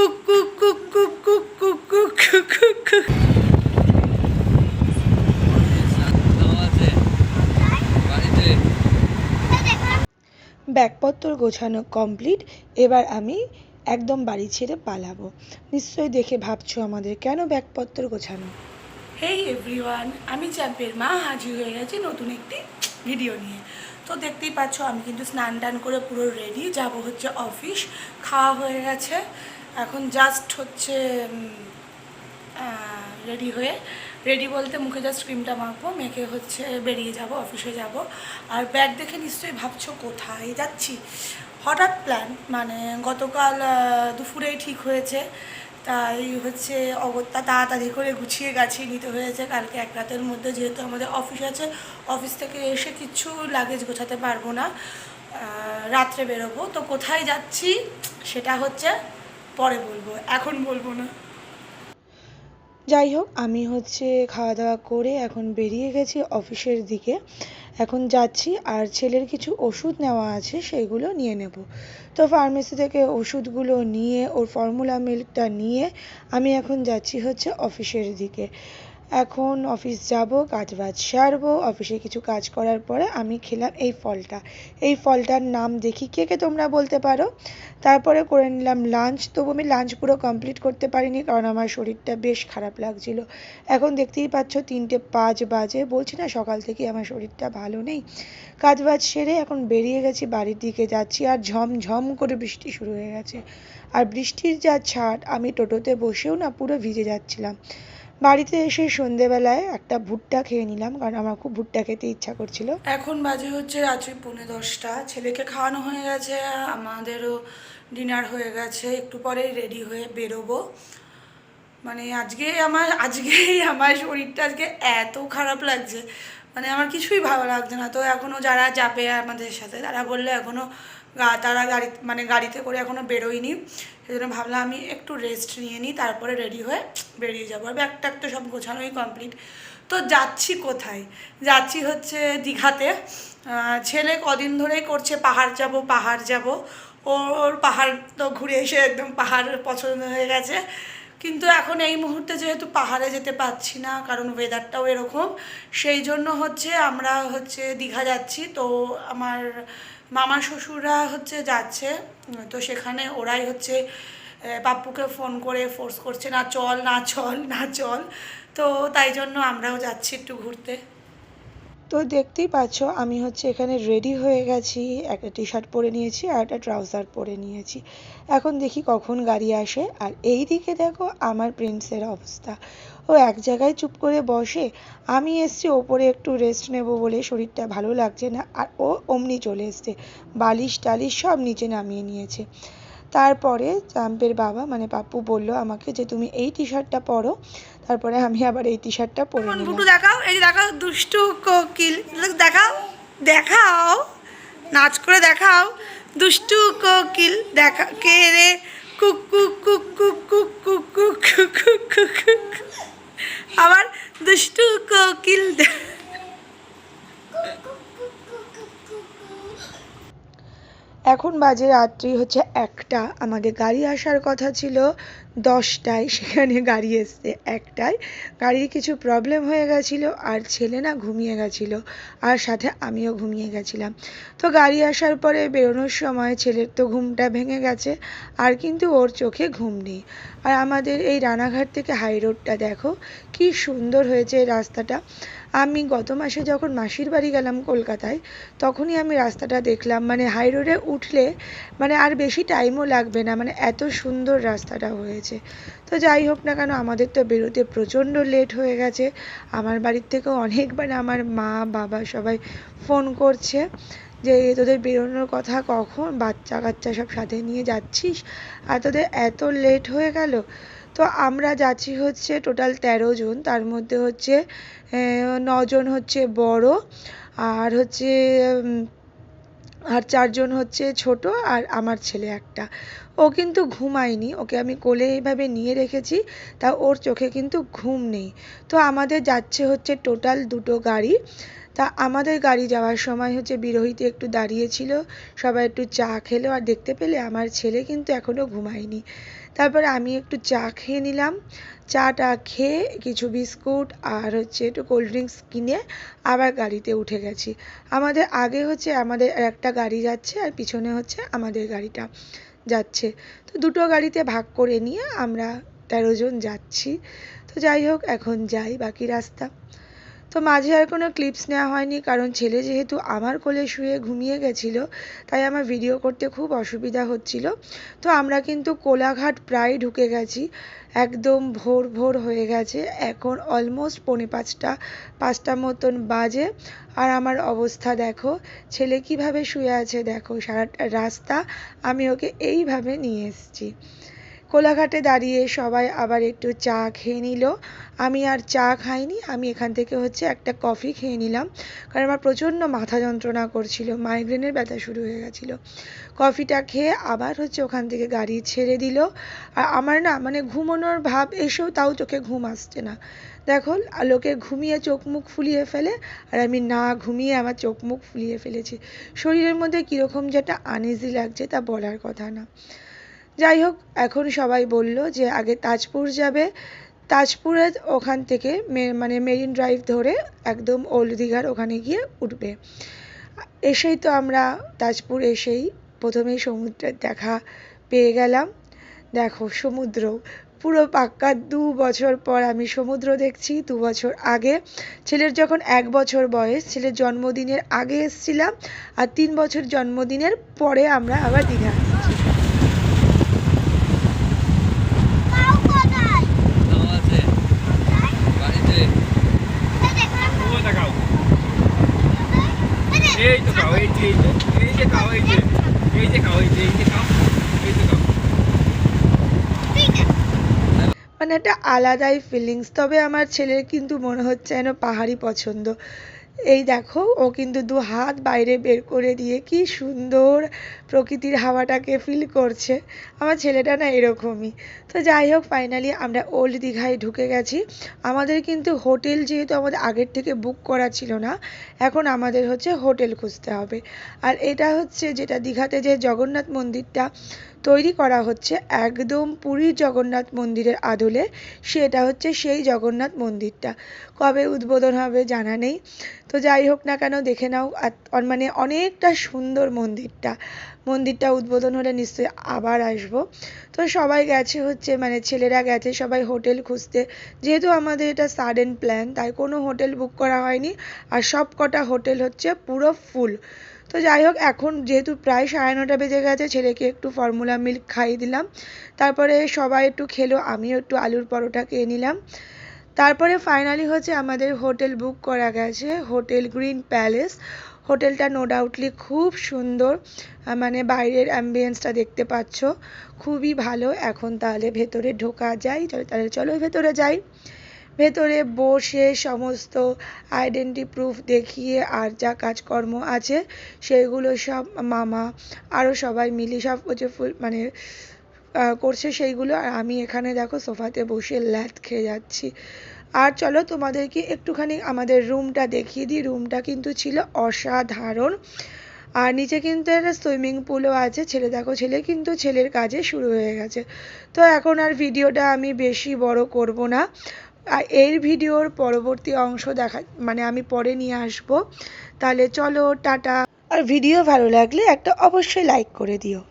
Cook ব্যাগপত্র গোছানো complete এবার আমি একদম বাড়ি ছেড়ে পালাবো। নিশ্চয়ই দেখে ভাবছ আমাদের কেন ব্যাগপত্র গোছানো? হেই এভরিওয়ান আমি চ্যাম্পের মা, হাজির হয়ে গেছি নতুন একটি ভিডিও নিয়ে। তো দেখতেই পাচ্ছ, আমি কিন্তু স্নান টান করে পুরো রেডি যাব হচ্ছে অফিস খাওয়া হয়ে গেছে। এখন জাস্ট হচ্ছে রেডি হয়ে রেডি বলতে মুখে জাস্ট ক্রিমটা মাখবো, মেখে হচ্ছে বেরিয়ে যাব অফিসে যাব। আর ব্যাগ দেখে নিশ্চয়ই ভাবছ কোথায়? যাচ্ছি। হঠাৎ প্ল্যান মানে গতকাল দুপুরেই ঠিক হয়েছে। তাই হচ্ছে অগত্যা তাড়াতাড়ি করে গুছিয়ে গাছিয়ে নিতে হয়েছে। কালকে এক রাতের মধ্যে যেহেতু আমাদের অফিস আছে অফিস থেকে এসে কিছু লাগেজ গোছাতে পারব না। রাত্রে বেরোবো। তো কোথায় যাচ্ছি? সেটা হচ্ছে পরে বলব, এখন বলব না। যাই হোক, আমি হচ্ছে খাওয়া দাওয়া করে এখন বেরিয়ে গেছি অফিসের দিকে। এখন যাচ্ছি আর ছেলের কিছু ওষুধ নেওয়া আছে, সেগুলো নিয়ে নেব। তো ফার্মেসি থেকে ওষুধগুলো নিয়ে, ওর ফর্মুলা মিল্কটা নিয়ে আমি এখন যাচ্ছি হচ্ছে অফিসের দিকে। এখন অফিস যাব, কাজ বাজ সারবো অফিসে কিছু কাজ করার পরে আমি খেলাম এই ফলটা। এই ফলটার নাম দেখি কে কে তোমরা বলতে পারো? তারপরে করে নিলাম লাঞ্চ তবু আমি লাঞ্চ পুরো কমপ্লিট করতে পারিনি কারণ আমার শরীরটা বেশ খারাপ লাগছিল। এখন দেখতেই পাচ্ছ তিনটে পাঁচ বাজে, বলছি না সকাল থেকে আমার শরীরটা ভালো নেই। কাজ বাজ সেরে এখন বেরিয়ে গেছি, বাড়ির দিকে যাচ্ছি আর ঝমঝম করে বৃষ্টি শুরু হয়ে গেছে। আর বৃষ্টির যা ছাট, আমি টোটোতে বসেও না পুরো ভিজে যাচ্ছিলাম। বাড়িতে এসে সন্ধেবেলায় একটা ভুট্টা খেয়ে নিলাম, কারণ আমার খুব ভুট্টা খেতে ইচ্ছা করছিল। এখন বাজে হচ্ছে রাত্রি পৌনে দশটা। ছেলেকে খাওয়ানো হয়ে গেছে, আমাদেরও ডিনার হয়ে গেছে। একটু পরেই রেডি হয়ে বেরোবো। মানে আজকে আমার, আজকেই আমার শরীরটা আজকে এত খারাপ লাগছে। মানে আমার কিছুই ভালো লাগছে না। তো এখনও যারা যাবে আমাদের সাথে, তারা বললে এখনও গা, তারা গাড়ি মানে গাড়িতে করে এখনও বেরোয়নি। সেই জন্য ভাবলাম আমি একটু রেস্ট নিয়ে নিই, তারপরে রেডি হয়ে বেরিয়ে যাব। আর ব্যাগ ট্যাগ তো সব গোছানোই কমপ্লিট তো যাচ্ছি কোথায়? যাচ্ছি হচ্ছে দীঘাতে। ছেলে কদিন ধরেই করছে পাহাড় যাব পাহাড় যাব। ওর পাহাড় তো ঘুরে এসে একদম পাহাড় পছন্দ হয়ে গেছে। কিন্তু এখন এই মুহূর্তে যেহেতু পাহাড়ে যেতে পারছি না, কারণ ওয়েদারটাও এরকম, সেই জন্য হচ্ছে আমরা হচ্ছে দীঘা যাচ্ছি। তো আমার মামা শ্বশুররা হচ্ছে যাচ্ছে, তো সেখানে ওরাই হচ্ছে পাপ্পুকে ফোন করে ফোর্স করছে, না চল না চল না চল। তো তাই জন্য আমরাও যাচ্ছি একটু ঘুরতে। তো দেখতেই পাচ্ছ, আমি হচ্ছে এখানে রেডি হয়ে গেছি, একটা টি শার্ট পরে নিয়েছি আর একটা ট্রাউজার পরে নিয়েছি। এখন দেখি কখন গাড়ি আসে। আর এই দিকে দেখো আমার প্রিন্সের অবস্থা। ও এক জায়গায় চুপ করে বসে আমি এসছি ওপরে একটু রেস্ট নেব বলে শরীরটা ভালো লাগছে না আর ও অমনি চলে এসছে। বালিশ টালিশ সব নিচে নামিয়ে নিয়েছে। তারপরে চাম্পের বাবা মানে পাপ্পু বলল আমাকে যে তুমি এই টি শার্টটা পরো তারপরে আমি আবার এই টি শার্টটা পরে বুটু দেখাও এই দেখাও দুষ্টু কোকিল দেখাও দেখাও নাচ করে দেখাও দুষ্টু কোকিল দেখা কে রে কুক কুক কুক কুক কুক কুক কুক কুক কুক কুক। আবার দুষ্টু কোকিল এখন বাজে রাত্রি হচ্ছে একটা। আমাদের গাড়ি আসার কথা ছিল দশটায়, সেখানে গাড়ি এসছে একটায়। গাড়ির কিছু প্রবলেম হয়ে গেছিল আর ছেলে না ঘুমিয়ে গেছিল আর সাথে আমিও ঘুমিয়ে গেছিলাম। তো গাড়ি আসার পরে বেরোনোর সময় ছেলের তো ঘুমটা ভেঙে গেছে আর কিন্তু ওর চোখে ঘুম নেই। আর আমাদের এই রানাঘাট থেকে হাই রোডটা দেখো, কি সুন্দর হয়েছে এই রাস্তাটা। আমি গত মাসে যখন মাসির বাড়ি গেলাম কলকাতায়, তখনই আমি রাস্তাটা দেখলাম। মানে হাই রোডে উঠলে মানে আর বেশি টাইমও লাগবে না। মানে এত সুন্দর রাস্তাটা হয়েছে। তো যাই হোক না কেন, আমাদের তো বেরোতে প্রচণ্ড লেট হয়ে গেছে। আমার বাড়ির থেকেও অনেকবার আমার মা, বাবা সবাই ফোন করছে। যে তোদের বেরোনোর কথা কখন? বাচ্চা কাচ্চা সব সাথে নিয়ে যাচ্ছিস? আর তোদের এত লেট হয়ে গেল। তো আমরা যাচ্ছি হচ্ছে টোটাল তেরো জন। তার মধ্যে হচ্ছে নজন হচ্ছে বড় আর হচ্ছে আর চারজন হচ্ছে ছোট আর আমার ছেলে একটা। ও কিন্তু ঘুমায়নি। ওকে আমি কোলে এইভাবে নিয়ে রেখেছি, তা ওর চোখে কিন্তু ঘুম নেই। তো আমাদের যাচ্ছে হচ্ছে টোটাল দুটো গাড়ি। তা আমাদের গাড়ি যাওয়ার সময় হচ্ছে বিরোহিতে একটু দাঁড়িয়েছিল, সবাই একটু চা খেলো আর দেখতে পেলে আমার ছেলে কিন্তু এখনও ঘুমায়নি। তারপরে আমি একটু চা খেয়ে নিলাম, চাটা খেয়ে কিছু বিস্কুট আর হচ্ছে একটু কোল্ড ড্রিঙ্কস কিনে আবার গাড়িতে উঠে গেছি। আমাদের আগে হচ্ছে আমাদের একটা গাড়ি যাচ্ছে আর পিছনে হচ্ছে আমাদের গাড়িটা যাচ্ছে। তো দুটো গাড়িতে ভাগ করে নিয়ে আমরা তেরো জন যাচ্ছি। তো যাই হোক, এখন যাই বাকি রাস্তা। তো মাঝে আর কোনো ক্লিপস নেওয়া হয়নি, কারণ ছেলে যেহেতু আমার কোলে শুয়ে ঘুমিয়ে গেছিল, তাই আমার ভিডিও করতে খুব অসুবিধা হচ্ছিল। তো আমরা কিন্তু কোলাঘাট প্রায় ঢুকে গেছি, একদম ভোর ভোর হয়ে গেছে, এখন অলমোস্ট পৌনে পাঁচটা পাঁচটা মতন বাজে। আর আমার অবস্থা দেখো, ছেলে কীভাবে শুয়ে আছে দেখো, সারাটা রাস্তা আমি ওকে এইভাবে নিয়ে এসেছি। কোলাঘাটে দাঁড়িয়ে সবাই আবার একটু চা খেয়ে নিল। আমি আর চা খাইনি, আমি এখান থেকে হচ্ছে একটা কফি খেয়ে নিলাম। কারণ আমার প্রচণ্ড মাথা যন্ত্রণা করছিল, মাইগ্রেনের ব্যথা শুরু হয়ে গেছিল। কফিটা খেয়ে আবার হচ্ছে ওখান থেকে গাড়ি ছেড়ে দিল। আর আমার না মানে ঘুমানোর ভাব এসেও তাও চোখে ঘুম আসছে না। দেখো, লোকে ঘুমিয়ে চোখ মুখ ফুলিয়ে ফেলে, আর আমি না ঘুমিয়ে আমার চোখ মুখ ফুলিয়ে ফেলেছি। শরীরের মধ্যে কীরকম যে একটা আনইজি লাগছে তা বলার কথা না। যাই হোক, এখন সবাই বলল যে আগে তাজপুর যাবে। তাজপুরে ওখান থেকে মানে মেরিন ড্রাইভ ধরে একদম ওল্ড দীঘার ওখানে গিয়ে উঠবে। এসেই তো আমরা তাজপুর এসেই প্রথমেই সমুদ্রের দেখা পেয়ে গেলাম। দেখো সমুদ্র, পুরো পাক্কা দু বছর পর আমি সমুদ্র দেখছি, দু বছর আগে। ছেলের যখন এক বছর বয়স, ছেলের জন্মদিনের আগে এসেছিলাম আর তিন বছর জন্মদিনের পরে আমরা আবার দীঘা এসেছি মাও কোথায় নাও আছে বাড়িতে কোথায় ওই দেখাও এই যে, এই তো খাও এই যে এই যে এই যে খাও এই যে এই যে খাও এই যে এই যে খাও এই যে খাও ঠিক আছে মানে একটা আলাদাই ফিলিংস তবে আমার ছেলের কিন্তু মনে হচ্ছে যেন পাহাড়ি পছন্দ। এই দেখো, ও কিন্তু দু হাত বাইরে বের করে দিয়ে কি সুন্দর প্রকৃতির হাওয়াটাকে ফিল করছে। আমার ছেলেটা না এরকমই। তো যাই হোক ফাইনালি আমরা ওল্ড দীঘায় ঢুকে গেছি। আমাদের কিন্তু হোটেল যেহেতু আমাদের আগের থেকে বুক করা ছিল না, এখন আমাদের হচ্ছে হোটেল খুঁজতে হবে। আর এটা হচ্ছে যেটা দীঘাতে যে জগন্নাথ মন্দিরটা তৈরি করা হচ্ছে, একদম পুরীর জগন্নাথ মন্দিরের আদলে, সেটা হচ্ছে সেই জগন্নাথ মন্দিরটা। কবে উদ্বোধন হবে জানা নেই। তো যাই হোক না কেন, দেখে নাও। মানে অনেকটা সুন্দর মন্দিরটা। মন্দিরটা উদ্বোধন হলে নিশ্চয়ই আবার আসব। তো সবাই গেছে হচ্ছে মানে ছেলেরা গেছে, সবাই হোটেল খুঁজতে। যেহেতু আমাদের এটা সাডেন প্ল্যান তাই কোনো হোটেল বুক করা হয়নি। আর সব কটা হোটেল হচ্ছে পুরো ফুল তো যাই হোক, এখন যেহেতু প্রায় সাড়ে নটা বেজে গেছে, ছেলেকে একটু ফর্মুলা মিল্ক খাইয়ে দিলাম। তারপরে সবাই একটু খেলো, আমিও একটু আলুর পরোটা খেয়ে নিলাম। তারপরে ফাইনালি হচ্ছে আমাদের হোটেল বুক করা গেছে, হোটেল গ্রিন প্যালেস। হোটেলটা নো ডাউটলি খুব সুন্দর। মানে বাইরের অ্যাম্বিয়েন্সটা দেখতে পাচ্ছ। খুবই ভালো। এখন তাহলে ভেতরে ঢোকা যায়। তাহলে চলো ভেতরে যাই। ভেতরে বসে সমস্ত আইডেন্টি প্রুফ দেখিয়ে আর যা কাজকর্ম আছে, সেগুলো সব মামা আরও সবাই মিলে সব হচ্ছে ফুল মানে করছে সেইগুলো। আর আমি এখানে দেখো সোফাতে বসে ল্যাদ খেয়ে যাচ্ছি। আর চলো তোমাদেরকে একটুখানি আমাদের রুমটা দেখিয়ে দিই। রুমটা কিন্তু ছিল অসাধারণ। আর নিচে কিন্তু একটা সুইমিং পুলও আছে। ছেলে দেখো, ছেলে কিন্তু ছেলের কাজে শুরু হয়ে গেছে। তো এখন আর ভিডিওটা আমি বেশি বড় করব না। আর এর ভিডিওর পরবর্তী অংশ দেখা মানে আমি পরে নিয়ে আসব। তাহলে চলো, টাটা। আর ভিডিও ভালো লাগলে একটা অবশ্যই লাইক করে দিও।